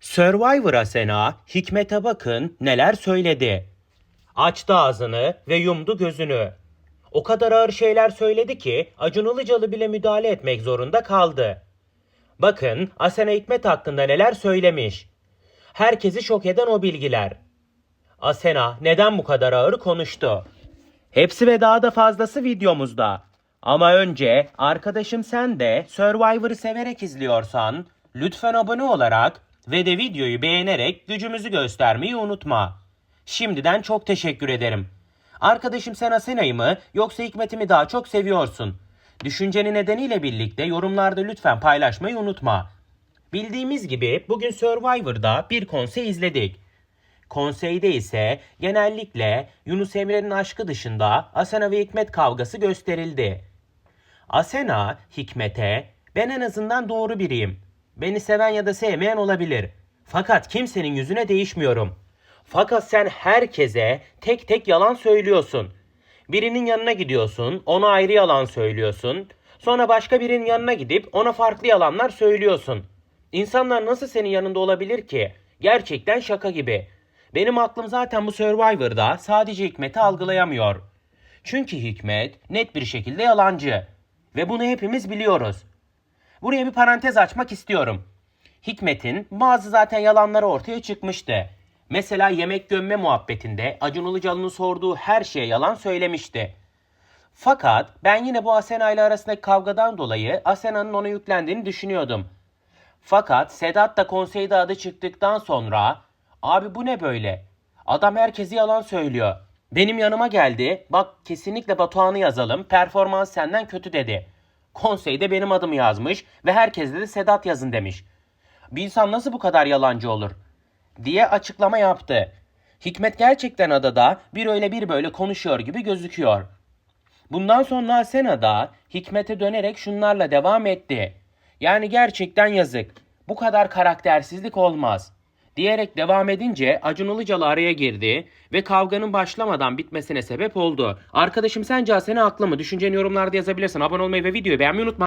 Survivor Asena, Hikmet'e bakın neler söyledi. Açtı ağzını ve yumdu gözünü. O kadar ağır şeyler söyledi ki Acun Ilıcalı bile müdahale etmek zorunda kaldı. Bakın Asena Hikmet hakkında neler söylemiş. Herkesi şok eden o bilgiler. Asena neden bu kadar ağır konuştu? Hepsi ve daha da fazlası videomuzda. Ama önce arkadaşım sen de Survivor'ı severek izliyorsan lütfen abone olarak ve de videoyu beğenerek gücümüzü göstermeyi unutma. Şimdiden çok teşekkür ederim. Arkadaşım sen Asena'yı mı yoksa Hikmet'i mi daha çok seviyorsun? Düşünceni nedeniyle birlikte yorumlarda lütfen paylaşmayı unutma. Bildiğimiz gibi bugün Survivor'da bir konsey izledik. Konseyde ise genellikle Yunus Emre'nin aşkı dışında Asena ve Hikmet kavgası gösterildi. Asena Hikmet'e ben en azından doğru biriyim. Beni seven ya da sevmeyen olabilir. Fakat kimsenin yüzüne değişmiyorum. Fakat sen herkese tek tek yalan söylüyorsun. Birinin yanına gidiyorsun, ona ayrı yalan söylüyorsun. Sonra başka birinin yanına gidip ona farklı yalanlar söylüyorsun. İnsanlar nasıl senin yanında olabilir ki? Gerçekten şaka gibi. Benim aklım zaten bu Survivor'da sadece Hikmet'i algılayamıyor. Çünkü Hikmet net bir şekilde yalancı. Ve bunu hepimiz biliyoruz. Buraya bir parantez açmak istiyorum. Hikmet'in bazı zaten yalanları ortaya çıkmıştı. Mesela yemek gömme muhabbetinde Acun Ilıcalı'nın sorduğu her şeye yalan söylemişti. Fakat ben yine bu Asena ile arasındaki kavgadan dolayı Asena'nın ona yüklendiğini düşünüyordum. Fakat Sedat da konseyde adı çıktıktan sonra abi bu ne böyle? Adam herkesi yalan söylüyor. Benim yanıma geldi. Bak kesinlikle Batuhan'ı yazalım. Performans senden kötü dedi. Konseyde benim adımı yazmış ve herkese de Sedat yazın demiş. Bir insan nasıl bu kadar yalancı olur? diye açıklama yaptı. Hikmet gerçekten adada bir öyle bir böyle konuşuyor gibi gözüküyor. Bundan sonra Asena da Hikmet'e dönerek şunlarla devam etti. Yani gerçekten yazık. Bu kadar karaktersizlik olmaz. Diyerek devam edince Acun Ilıcalı araya girdi ve kavganın başlamadan bitmesine sebep oldu. Arkadaşım sence Asena haklı mı? Düşünceni yorumlarda yazabilirsin. Abone olmayı ve videoyu beğenmeyi unutma.